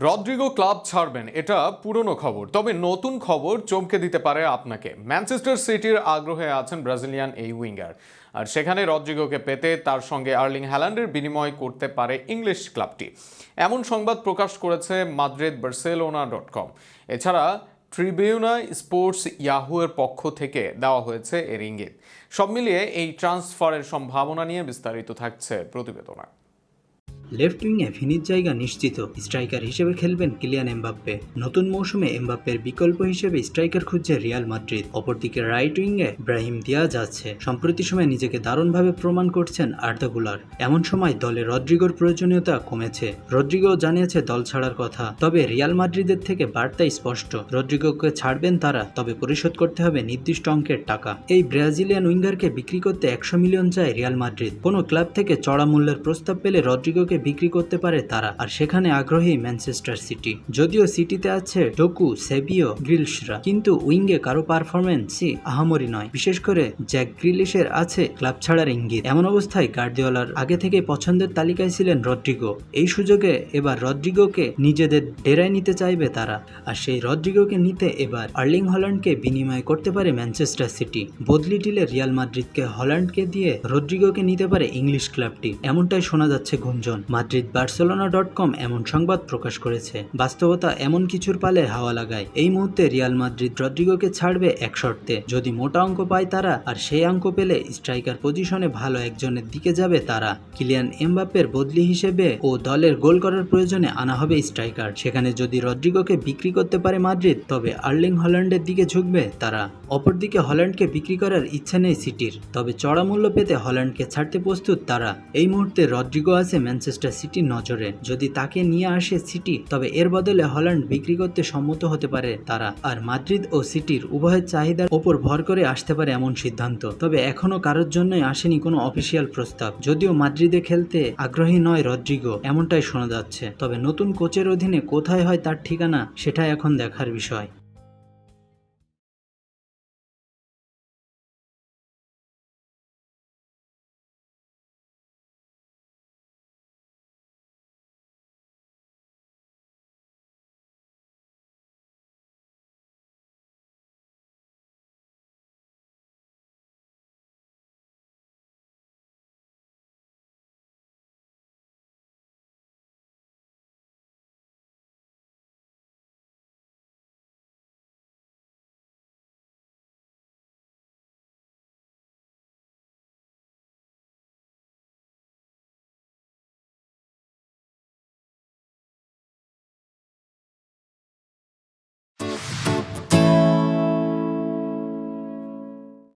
Rodrigo club ছাড়বেন, এটা পুরনো খবর। তবে নতুন খবর চমকে দিতে পারে আপনাকে। ম্যানচেস্টার সিটির আগ্রহে আছেন ব্রাজিলিয়ান এই উইঙ্গার। আর সেখানে রদ্রিগোকে পেতে তার সঙ্গে আর্লিং হ্যালান্ডের বিনিময় করতে পারে ইংলিশ ক্লাবটি। এমন সংবাদ প্রকাশ করেছে মাদ্রিদ বার্সেলোনা ডট কম। এছাড়া ট্রিবিউনা স্পোর্টস ইয়াহুয়ের পক্ষ থেকে দেওয়া হয়েছে এর ইঙ্গিত। সব মিলিয়ে এই ট্রান্সফারের সম্ভাবনা নিয়ে বিস্তারিত থাকছে প্রতিবেদনা। লেফট উইংয়ে ভিনির জায়গা নিশ্চিত। স্ট্রাইকার হিসেবে খেলবেন কিলিয়ান এমবাপ্পে। নতুন মৌসুমে এমবাপ্পের বিকল্প হিসেবে স্ট্রাইকার খুঁজছে রিয়াল মাদ্রিদ। অপরদিকে রাইট উইংয়ে ব্রাহিম দিয়াজ আছে। সম্প্রতি সময় নিজেকে দারুণভাবে প্রমাণ করছেন আর্দা গুলার। এমন সময় দলে রদ্রিগোর প্রয়োজনীয়তা কমেছে। রদ্রিগো জানিয়েছে, দল ছাড়ার কথা। তবে রিয়াল মাদ্রিদের থেকে বার্তা স্পষ্ট। রদ্রিগোকে ছাড়বেন তারা, তবে পরিশোধ করতে হবে নির্দিষ্ট অঙ্কের টাকা। এই ব্রাজিলিয়ান উইঙ্গারকে বিক্রি করতে একশো মিলিয়ন চায় রিয়াল মাদ্রিদ। কোনো ক্লাব থেকে চড়া মূল্যের প্রস্তাব পেলে রদ্রিগোকে বিক্রি করতে পারে তারা। আর সেখানে আগ্রহী ম্যানচেস্টার সিটি। যদিও সিটিতে আছে ডোকু, সেবিও গ্রিলসরা কিন্তু উইঙ্গে কারও পারফরমেন্সই আহামরি নয়। বিশেষ করে জ্যাক গ্রিলিশের আছে ক্লাব ছাড়ার ইঙ্গিত। এমন অবস্থায় গার্দিওলার আগে থেকে পছন্দের তালিকায় ছিলেন রদ্রিগো এই সুযোগে এবার রদ্রিগোকে নিজেদের ডেরায় নিতে চাইবে তারা। আর সেই রদ্রিগোকে নিতে এবার আর্লিং হল্যান্ডকে বিনিময় করতে পারে ম্যানচেস্টার সিটি। বদলি ডিলে রিয়াল মাদ্রিদকে হল্যান্ডকে দিয়ে রদ্রিগোকে নিতে পারে ইংলিশ ক্লাবটি। এমনটাই শোনা যাচ্ছে গুঞ্জন। মাদ্রিদ বার্সেলোনা ডট কম এমন সংবাদ প্রকাশ করেছে। বাস্তবতা এমন কিছুর পালে হাওয়া লাগায়। এই মুহূর্তে রিয়াল মাদ্রিদ রদ্রিগোকে ছাড়বে এক শর্তে। যদি মোটা অঙ্ক পায় তারা, আর সেই অঙ্ক পেলে স্ট্রাইকার পজিশনে ভালো একজনের দিকে যাবে তারা। কিলিয়ান এমবাপ্পের বদলি হিসেবে ও দলের গোল করার প্রয়োজনে আনা হবে স্ট্রাইকার। সেখানে যদি রদ্রিগোকে বিক্রি করতে পারে মাদ্রিদ, তবে আর্লিং হল্যান্ডের দিকে ঝুঁকবে তারা। অপরদিকে হল্যান্ডকে বিক্রি করার ইচ্ছে নেই সিটির, তবে চড়া মূল্য পেতে হল্যান্ডকে ছাড়তে প্রস্তুত তারা। এই মুহূর্তে রদ্রিগো আছে ম্যানচেস্টার সিটির নজরে। যদি তাকে নিয়ে আসে সিটি, তবে এর বদলে হল্যান্ড বিক্রি করতে সম্মত হতে পারে তারা। আর মাদ্রিদ ও সিটির উভয়ের চাহিদার ওপর ভর করে আসতে পারে এমন সিদ্ধান্ত। তবে এখনও কারোর জন্যই আসেনি কোনো অফিসিয়াল প্রস্তাব। যদিও মাদ্রিদে খেলতে আগ্রহী নয় রদ্রিগো, এমনটাই শোনা যাচ্ছে। তবে নতুন কোচের অধীনে কোথায় হয় তার ঠিকানা, সেটা এখন দেখার বিষয়।